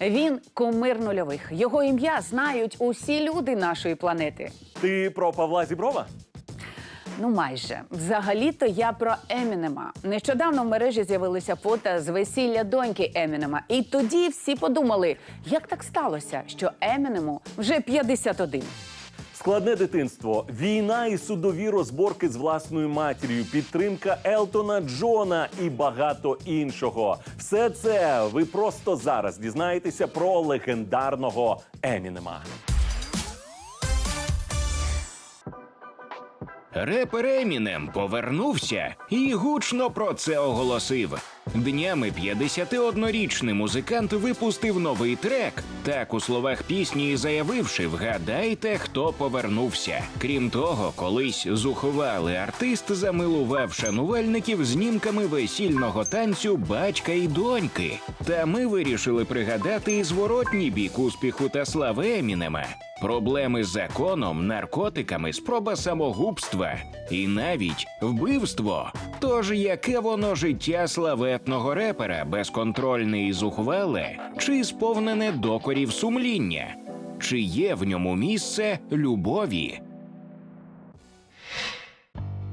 Він кумир нульових. Його ім'я знають усі люди нашої планети. Ти про Павла Зіброва? Ну, майже взагалі-то я про Емінема. Нещодавно в мережі з'явилися фото з весілля доньки Емінема. І тоді всі подумали, як так сталося, що Емінему вже 51. Складне дитинство, війна і судові розборки з власною матір'ю, підтримка Елтона Джона і багато іншого. Все це ви просто зараз дізнаєтеся про легендарного Емінема. Репер Емінем повернувся і гучно про це оголосив. Днями 51-річний музикант випустив новий трек. Так у словах пісні і заявивши: Вгадайте, хто повернувся. Крім того, колись зухвалий артист замилував шанувальників знімками весільного танцю батька і доньки. Та ми вирішили пригадати і зворотній бік успіху та слави Емінема. Проблеми з законом, наркотиками, спроба самогубства і навіть вбивство. Тож яке воно життя славетного репера, безконтрольне і зухвале, чи сповнене докорів сумління? Чи є в ньому місце любові?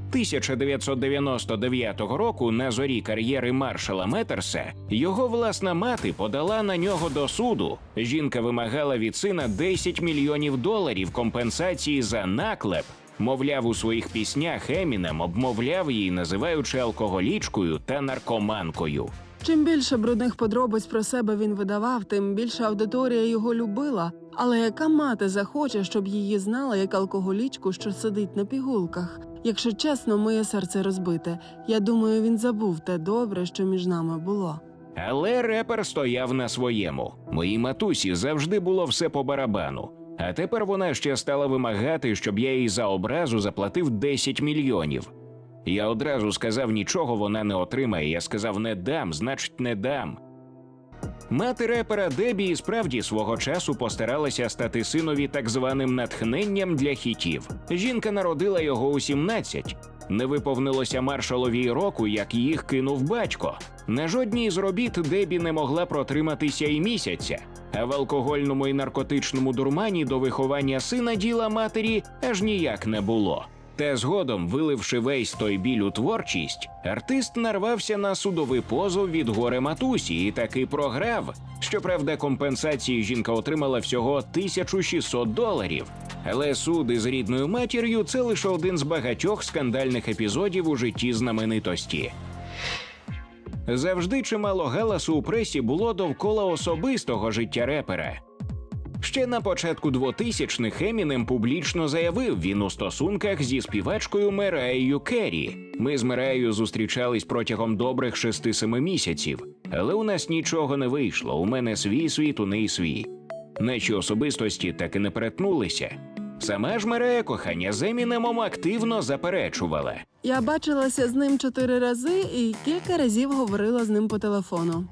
1999 року на зорі кар'єри маршала Метерса його власна мати подала на нього до суду. Жінка вимагала від сина 10 мільйонів доларів компенсації за наклеп. Мовляв, у своїх піснях Емінем обмовляв її, називаючи алкоголічкою та наркоманкою. Чим більше брудних подробиць про себе він видавав, тим більше аудиторія його любила. Але яка мати захоче, щоб її знала як алкоголічку, що сидить на пігулках? Якщо чесно, моє серце розбите. Я думаю, він забув те добре, що між нами було. Але репер стояв на своєму. Моїй матусі завжди було все по барабану. А тепер вона ще стала вимагати, щоб я їй за образу заплатив 10 мільйонів. Я одразу сказав, нічого вона не отримає. Я сказав, не дам, значить, не дам. Мати репера Дебі справді свого часу постаралася стати синові так званим натхненням для хітів. Жінка народила його у 17. Не виповнилося маршалові року, як їх кинув батько. На жодній з робіт Дебі не могла протриматися і місяця. А в алкогольному і наркотичному дурмані до виховання сина діла матері аж ніяк не було. Та згодом, виливши весь той біль у творчість, артист нарвався на судовий позов від горе матусі і таки програв. Щоправда, компенсації жінка отримала всього 1600 доларів. Але суд із рідною матір'ю це лише один з багатьох скандальних епізодів у житті знаменитості. Завжди чимало галасу у пресі було довкола особистого життя репера. Ще на початку 2000-х Емінем публічно заявив він у стосунках зі співачкою Мераєю Керрі. Ми з Мераєю зустрічались протягом добрих 6-7 місяців, але у нас нічого не вийшло. У мене свій світ, у неї свій. Наші особистості так і не перетнулися. Сама ж Мерея кохання з Емінемом активно заперечувала. Я бачилася з ним чотири рази і кілька разів говорила з ним по телефону.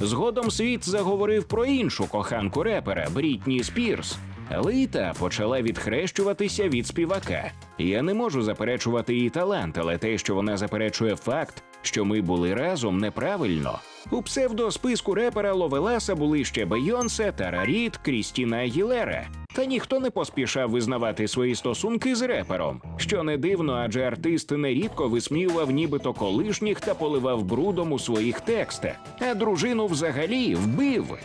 Згодом світ заговорив про іншу коханку репера Брітні Спірс. Але та почала відхрещуватися від співака. Я не можу заперечувати її талант, але те, що вона заперечує факт, що ми були разом, неправильно. У псевдосписку репера Ловеласа були ще Бейонсе, Тараріт, Крістіна Агілера. Та ніхто не поспішав визнавати свої стосунки з репером. Що не дивно, адже артист нерідко висміював нібито колишніх та поливав брудом у своїх текстах, а дружину взагалі вбив.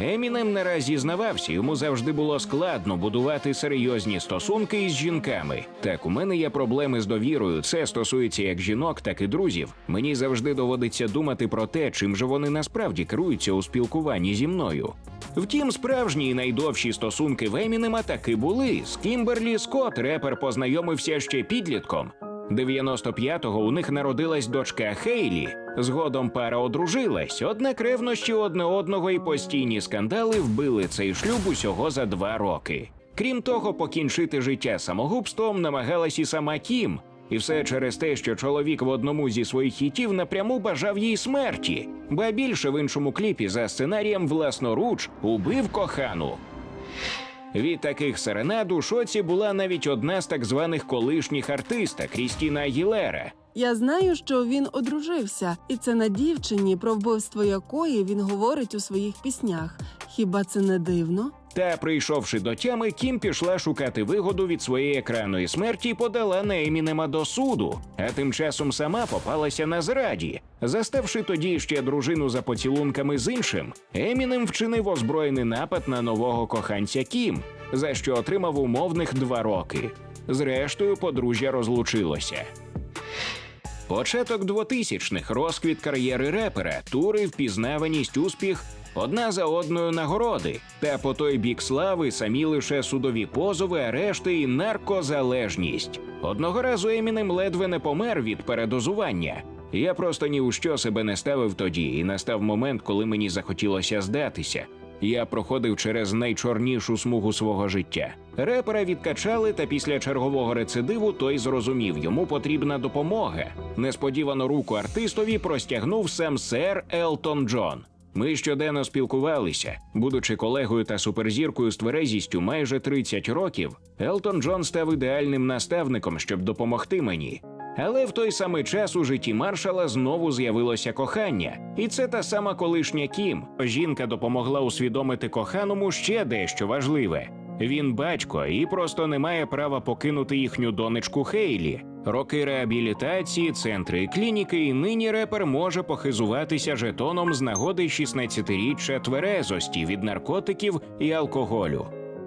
Емінем не раз зізнавався, йому завжди було складно будувати серйозні стосунки із жінками. Так, у мене є проблеми з довірою. Це стосується як жінок, так і друзів. Мені завжди доводиться думати про те, чим же вони насправді керуються у спілкуванні зі мною. Втім, справжні і найдовші стосунки в Емінема таки були. З Кімберлі Скотт репер познайомився ще підлітком. 95-го у них народилась дочка Хейлі. Згодом пара одружилась, однак ревнощі одне одного і постійні скандали вбили цей шлюб усього за два роки. Крім того, покінчити життя самогубством намагалась і сама Кім. І все через те, що чоловік в одному зі своїх хітів напряму бажав їй смерті, ба більше в іншому кліпі за сценарієм власноруч убив кохану. Від таких серенад у шоці була навіть одна з так званих колишніх артиста Крістіна Агілера. Я знаю, що він одружився, і це на дівчині, про вбивство якої він говорить у своїх піснях. Хіба це не дивно? Та, прийшовши до тями, Кім пішла шукати вигоду від своєї екранної смерті і подала на Емінема до суду. А тим часом сама попалася на зраді. Заставши тоді ще дружину за поцілунками з іншим, Емінем вчинив озброєний напад на нового коханця Кім, за що отримав умовних два роки. Зрештою, подружжя розлучилося. Початок 2000-х – розквіт кар'єри репера, тури, впізнаваність, успіх, одна за одною нагороди. Та по той бік слави самі лише судові позови, арешти і наркозалежність. Одного разу Емінем ледве не помер від передозування. Я просто ні у що себе не ставив тоді, і настав момент, коли мені захотілося здатися. Я проходив через найчорнішу смугу свого життя. Репера відкачали, та після чергового рецидиву той зрозумів, йому потрібна допомога. Несподівано руку артистові простягнув сам сер Елтон Джон. Ми щоденно спілкувалися. Будучи колегою та суперзіркою з тверезістю майже 30 років, Елтон Джон став ідеальним наставником, щоб допомогти мені. Але в той самий час у житті маршала знову з'явилося кохання, і це та сама колишня Кім. Жінка допомогла усвідомити коханому ще дещо важливе. Він батько і просто не має права покинути їхню донечку Хейлі. Роки реабілітації, центри і клініки, і нині репер може похизуватися жетоном з нагоди 16-річчя тверезості від наркотиків і алкоголю.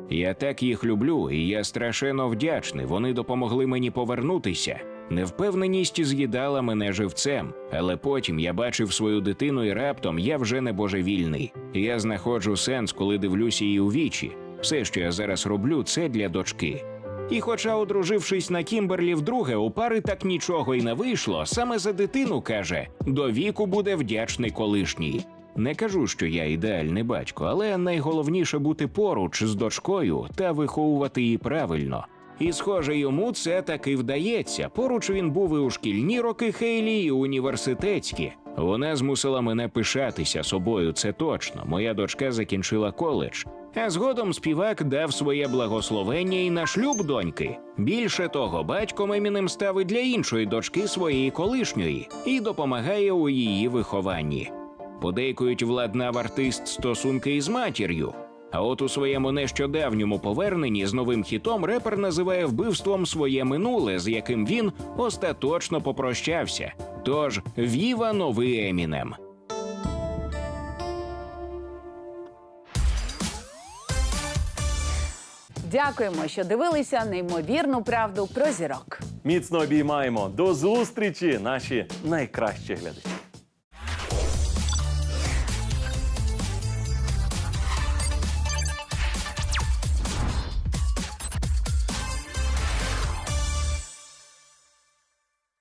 Я так їх люблю, і я страшенно вдячний. Вони допомогли мені повернутися. Невпевненість з'їдала мене живцем, але потім я бачив свою дитину, і раптом я вже не божевільний. Я знаходжу сенс, коли дивлюся її у вічі. Все, що я зараз роблю, це для дочки. І, хоча, одружившись на Кімберлі вдруге, у пари так нічого й не вийшло, саме за дитину каже: до віку буде вдячний колишній. Не кажу, що я ідеальний батько, але найголовніше бути поруч з дочкою та виховувати її правильно. І, схоже, йому це таки вдається. Поруч він був і у шкільні роки Хейлі, і університетські. Вона змусила мене пишатися собою, це точно. Моя дочка закінчила коледж. А згодом співак дав своє благословення і на шлюб доньки. Більше того, батьком Емінем став і для іншої дочки своєї колишньої і допомагає у її вихованні. Подейкують владнав артист стосунки із матір'ю. А от у своєму нещодавньому поверненні з новим хітом репер називає вбивством своє минуле, з яким він остаточно попрощався. Тож віва новий Емінем. Дякуємо, що дивилися неймовірну правду про зірок. Міцно обіймаємо. До зустрічі, наші найкращі глядачі.